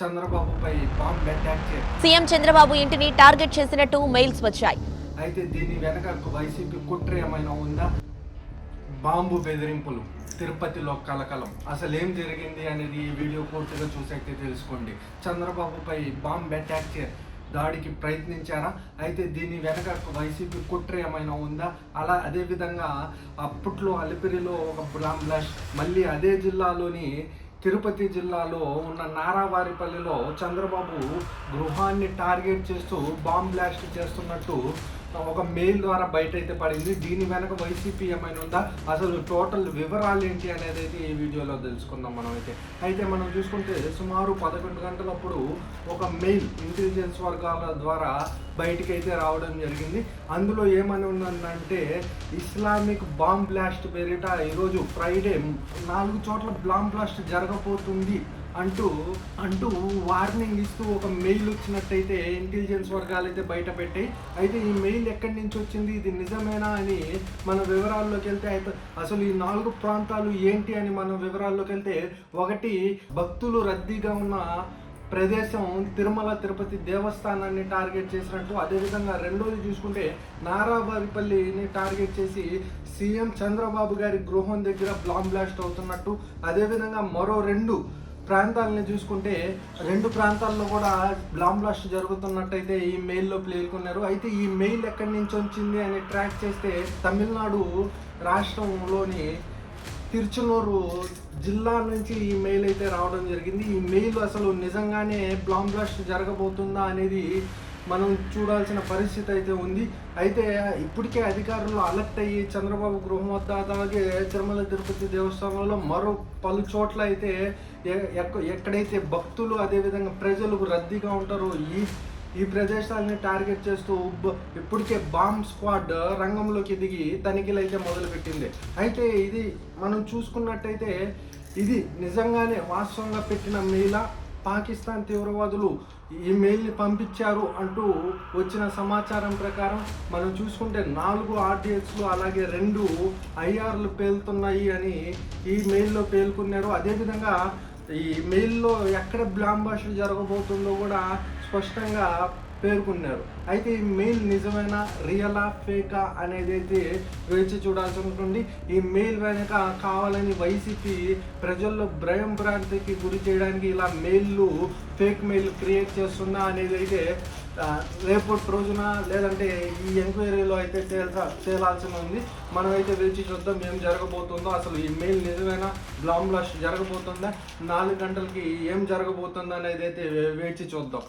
చంద్రబాబుపై bomb attack చే CM Chandrababu ఇంటిని టార్గెట్ చేసినట్టు మెయిల్స్ వచ్చాయి. అయితే దీని వెనక వైసీపీ కుట్ర ఏమైనా ఉందా? బాంబు బెదిరింపులు తిరుపతిలో కలకలం. అసలు ఏం జరిగింది అనేది ఈ వీడియో పూర్తిగా చూసైతే తెలుసుకోండి. చంద్రబాబుపై బాంబ్ అటాక్ చే దాడికి ప్రయత్నించారా? అయితే దీని వెనక వైసీపీ కుట్ర ఏమైనా ఉందా? అలా అదే విధంగా అప్పట్లో అలిపిరిలో ఒక బాంబ్ బ్లాస్ట్ మళ్ళీ అదే జిల్లాలోని తిరుపతి జిల్లాలో ఉన్న నారావారిపల్లిలో చంద్రబాబు గృహాన్ని టార్గెట్ చేస్తూ బాంబ్ బ్లాస్ట్ చేస్తున్నట్టు ఒక మెయిల్ ద్వారా బయట అయితే పడింది. దీని వెనక వైసీపీ ఏమైనా ఉందా? అసలు టోటల్ వివరాలు ఏంటి అనేది అయితే ఈ వీడియోలో తెలుసుకుందాం మనం అయితే అయితే మనం చూసుకుంటే సుమారు పదకొండు గంటలప్పుడు ఒక మెయిల్ ఇంటెలిజెన్స్ వర్గాల ద్వారా బయటికి అయితే రావడం జరిగింది. అందులో ఏమని ఉందంటే ఇస్లామిక్ బాంబ్ బ్లాస్ట్ పేరిట ఈరోజు ఫ్రైడే నాలుగు చోట్ల బాంబ్ బ్లాస్ట్ జరగబోతుంది అంటూ అంటూ వార్నింగ్ ఇస్తూ ఒక మెయిల్ వచ్చినట్టయితే ఇంటెలిజెన్స్ వర్గాలు అయితే బయట పెట్టాయి అయితే ఈ మెయిల్ ఎక్కడి నుంచి వచ్చింది ఇది నిజమేనా అని మన వివరాల్లోకి వెళ్తే అయితే అసలు ఈ నాలుగు ప్రాంతాలు ఏంటి అని మన వివరాల్లోకి వెళ్తే ఒకటి భక్తులు రద్దీగా ఉన్న ప్రదేశం తిరుమల తిరుపతి దేవస్థానాన్ని టార్గెట్ చేసినట్టు అదేవిధంగా రెండోది చూసుకుంటే నారావారిపల్లిని టార్గెట్ చేసి సీఎం చంద్రబాబు గారి గృహం దగ్గర బ్లాంబ్ బ్లాస్ట్ అవుతున్నట్టు అదేవిధంగా మరో రెండు ప్రాంతాలని చూసుకుంటే రెండు ప్రాంతాల్లో కూడా బ్లామ్ బ్లాస్ట్ జరుగుతున్నట్టయితే ఈ మెయిల్లో పేర్కొన్నారు. అయితే ఈ మెయిల్ ఎక్కడి నుంచి వచ్చింది అని ట్రాక్ చేస్తే తమిళనాడు రాష్ట్రంలోని తిరుచునూరు జిల్లా నుంచి ఈ మెయిల్ అయితే రావడం జరిగింది. ఈ మెయిల్ అసలు నిజంగానే బ్లామ్ బ్లాస్ట్ జరగబోతుందా అనేది మనం చూడాల్సిన పరిస్థితి అయితే ఉంది. అయితే ఇప్పటికే అధికారులు అలర్ట్ అయ్యి చంద్రబాబు గృహం వద్ద అలాగే తిరుమల తిరుపతి దేవస్థానంలో మరో పలు చోట్ల అయితే ఎ- ఎక్క- ఎక్కడైతే భక్తులు అదేవిధంగా ప్రజలు రద్దీగా ఉంటారో ఈ ఈ ప్రదేశాలని టార్గెట్ చేస్తూ ఇప్పటికే బాంబ్ స్క్వాడ్ రంగంలోకి దిగి తనిఖీలు అయితే మొదలుపెట్టింది. అయితే ఇది మనం చూసుకున్నట్టయితే ఇది నిజంగానే వాస్తవంగా పెట్టిన మీలా పాకిస్తాన్ తీవ్రవాదులు ఈ మెయిల్ని పంపించారు అంటూ వచ్చిన సమాచారం ప్రకారం మనం చూసుకుంటే నాలుగు ఆర్డిఎస్లు అలాగే రెండు ఐఆర్లు పేలుతున్నాయి అని ఈ మెయిల్లో పేర్కొన్నారు అదేవిధంగా ఈ మెయిల్లో ఎక్కడ బ్లాంబాష్ జరగబోతుందో కూడా స్పష్టంగా పేర్కొన్నారు. అయితే ఈ మెయిల్ నిజమైన? రియలా ఫేకా అనేది అయితే వేచి చూడాల్సి ఉంటుంది ఈ మెయిల్ వెనక కావాలని వైసీపీ ప్రజల్లో భయం భ్రాంతికి గురి చేయడానికి ఇలా మెయిల్లు ఫేక్ మెయిల్ క్రియేట్ చేస్తుందా అనేది అయితే రేపటి రోజున లేదంటే ఈ ఎంక్వైరీలో అయితే తేల్చా తేలాల్సి ఉంది. మనమైతే వేచి చూద్దాం ఏం జరగబోతుందో. అసలు ఈ మెయిల్ నిజమైన? బ్లామ్ బ్లాస్ట్ జరగబోతుందా? నాలుగు గంటలకి ఏం జరగబోతుందో అనేది అయితే వేచి చూద్దాం.